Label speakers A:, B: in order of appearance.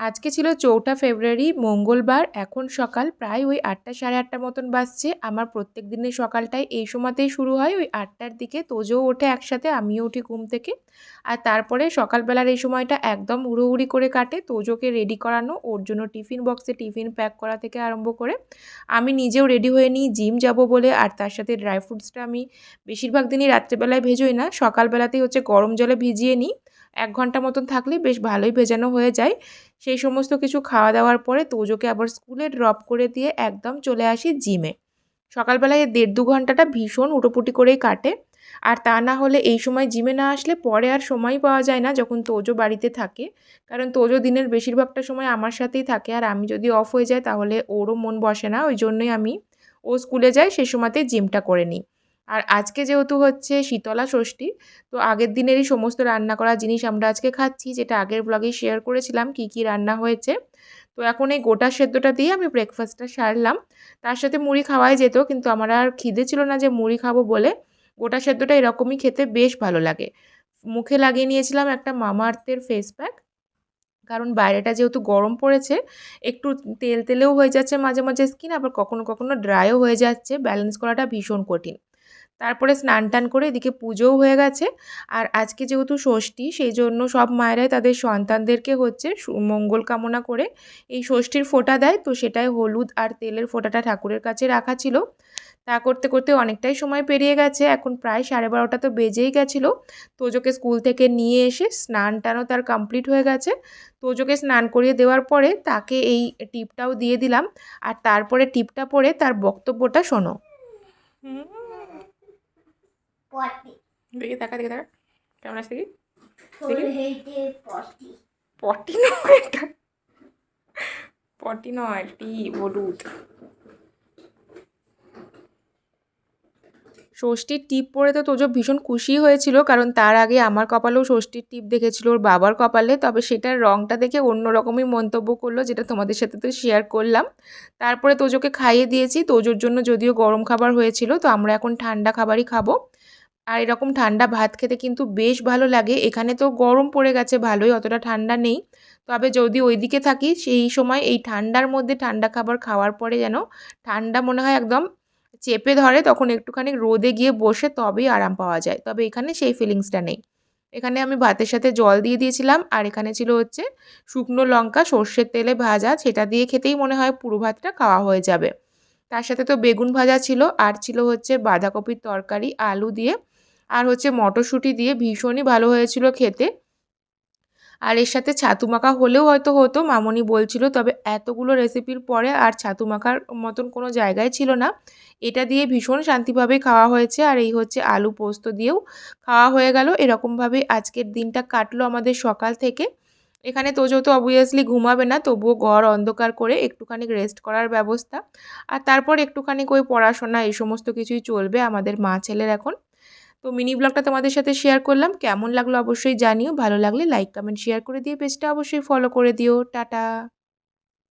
A: আজকে ছিল চৌঠা ফেব্রুয়ারি, মঙ্গলবার। এখন সকাল প্রায় ওই আটটা, সাড়ে আটটা মতন বাজছে। আমার প্রত্যেক দিনের সকালটাই এই সময়তেই শুরু হয়। ওই আটটার দিকে তোজও ওঠে একসাথে, আমিও উঠি ঘুম থেকে। আর তারপরে সকালবেলার এই সময়টা একদম হুড়োহুড়ি করে কাটে। তোজোকে রেডি করানো, ওর জন্য টিফিন বক্সে টিফিন প্যাক করা থেকে আরম্ভ করে। আমি নিজেও রেডি হয়ে নিই জিম যাব বলে। আর তার সাথে ড্রাই ফ্রুটসটা আমি বেশিরভাগ দিনই রাত্রেবেলায় ভেজোই না। সকালবেলাতেই হচ্ছে গরম জলে ভিজিয়ে নিই। এক ঘণ্টা মতন থাকলে বেশ ভালোই ভেজানো হয়ে যায়। সেই সমস্ত কিছু খাওয়া দাওয়ার পরে তোজোকে আবার স্কুলে ড্রপ করে দিয়ে একদম চলে আসি জিমে। সকালবেলায় দেড় দু ঘন্টাটা ভীষণ উটোপুটি করেই কাটে। আর তা না হলে এই সময় জিমে না আসলে পরে আর সময় পাওয়া যায় না যখন তোজো বাড়িতে থাকে। কারণ তোজো দিনের বেশিরভাগটা সময় আমার সাথেই থাকে। আর আমি যদি অফ হয়ে যাই তাহলে ওরও মন বসে না। ওই জন্যই আমি ও স্কুলে যায় সে সময়তে জিমটা করে নিই। আর আজকে যেহেতু হচ্ছে শীতলা ষষ্ঠী, তো আগের দিনেরই সমস্ত রান্না করা জিনিস আমরা আজকে খাচ্ছি, যেটা আগের ব্লগেই শেয়ার করেছিলাম, কি কি রান্না হয়েছে। তো এখন এই গোটা সেদ্ধটা দিয়ে আমি ব্রেকফাস্টটা সারলাম। তার সাথে মুড়ি খাওয়াই যেত, কিন্তু আমার আর খিদে ছিল না যে মুড়ি খাব বলে। গোটা সেদ্ধটা এরকমই খেতে বেশ ভালো লাগে। মুখে লাগিয়ে নিয়েছিলাম একটা মামা আর্থের ফেস প্যাক কারণ বাইরেটা যেহেতু গরম পড়েছে, একটু তেল তেলেও হয়ে যাচ্ছে মাঝে মাঝে স্কিন আবার কখনো কখনো ড্রাইও হয়ে যাচ্ছে। ব্যালেন্স করাটা ভীষণ কঠিন। তারপরে স্নান টান করে এদিকে পুজোও হয়ে গেছে। আর আজকে যেহেতু ষষ্ঠী, সেই জন্য সব মায়েরাই তাদের সন্তানদেরকে হচ্ছে মঙ্গল কামনা করে এই ষষ্ঠীর ফোঁটা দেয়। তো সেটাই হলুদ আর তেলের ফোঁটাটা ঠাকুরের কাছে রাখা ছিল। তা করতে করতে অনেকটাই সময় পেরিয়ে গেছে। এখন প্রায় সাড়ে বারোটা তো বেজেই গেছিল। তোজোকে স্কুল থেকে নিয়ে এসে স্নান টানও তার কমপ্লিট হয়ে গেছে। তোজোকে স্নান করিয়ে দেওয়ার পরে তাকে এই টিপটাও দিয়ে দিলাম। আর তারপরে টিপটা পরে তার বক্তব্যটা শোনো।
B: পটি
A: দেখি দেখা দেখি দেখা। কেমন আছে দেখি?
B: ফুল হইতে পটি
A: পটি নয় এটা। পটি নয় টি হলুদ। ষষ্ঠীর টিপ পরে তো তোজো ভীষণ খুশি হয়েছিল কারণ তার আগে আমার কপালেও ষষ্ঠীর টিপ দেখেছিল ওর বাবার কপালে। তবে সেটার রঙটা দেখে অন্য রকমই মন্তব্য করল যেটা তোমাদের সাথে তো শেয়ার করলাম। তারপরে তোজোকে খাইয়ে দিয়েছি। তোজোর জন্য যদিও গরম খাবার হয়েছিল তো আমরা এখন ঠান্ডা খাবারই খাব। আর এরকম ঠান্ডা ভাত খেতে কিন্তু বেশ ভালো লাগে। এখানে তো গরম পড়ে গেছে ভালোই, অতটা ঠান্ডা নেই। তবে যদি ওইদিকে থাকি, সেই সময় এই ঠান্ডার মধ্যে ঠান্ডা খাবার খাওয়ার পরে যেন ঠান্ডা মনে হয় একদম চেপে ধরে, তখন একটুখানি রোদে গিয়ে বসে তবেই আরাম পাওয়া যায়। তবে এখানে সেই ফিলিংসটা নেই। এখানে আমি ভাতের সাথে জল দিয়ে দিয়েছিলাম, আর এখানে ছিল হচ্ছে শুকনো লঙ্কা, সর্ষের তেলে ভাজা, সেটা দিয়ে খেতেই মনে হয় পুরো ভাতটা খাওয়া হয়ে যাবে। তার সাথে তো বেগুন ভাজা ছিল, আর ছিল হচ্ছে বাঁধাকপির তরকারি, আলু দিয়ে আর হচ্ছে মটরশুঁটি দিয়ে ভীষণই ভালো হয়েছিল খেতে। আর এর সাথে ছাতু মাখা হলেও হয়তো হতো, মামনি বলছিল, তবে এতগুলো রেসিপির পরে আর ছাতু মাখার মতন কোনো জায়গায় ছিল না। এটা দিয়ে ভীষণ শান্তিভাবে খাওয়া হয়েছে আর এই হচ্ছে আলু পোস্ত দিয়েও খাওয়া হয়ে গেল। এরকমভাবে আজকের দিনটা কাটলো আমাদের সকাল থেকে। এখানে তো অবভিয়াসলি ঘুমাবে না, তবুও ঘর অন্ধকার করে একটুখানি রেস্ট করার ব্যবস্থা। আর তারপর একটুখানি ওই পড়াশোনা এই সমস্ত কিছুই চলবে আমাদের মা ছেলের এখন। তো মিনি ব্লগটা তোমাদের সাথে শেয়ার করলাম। কেমন লাগল অবশ্যই জানিও। ভালো লাগলে লাইক কমেন্ট শেয়ার করে দিয়ে পেজটা অবশ্যই ফলো করে দিও। টাটা।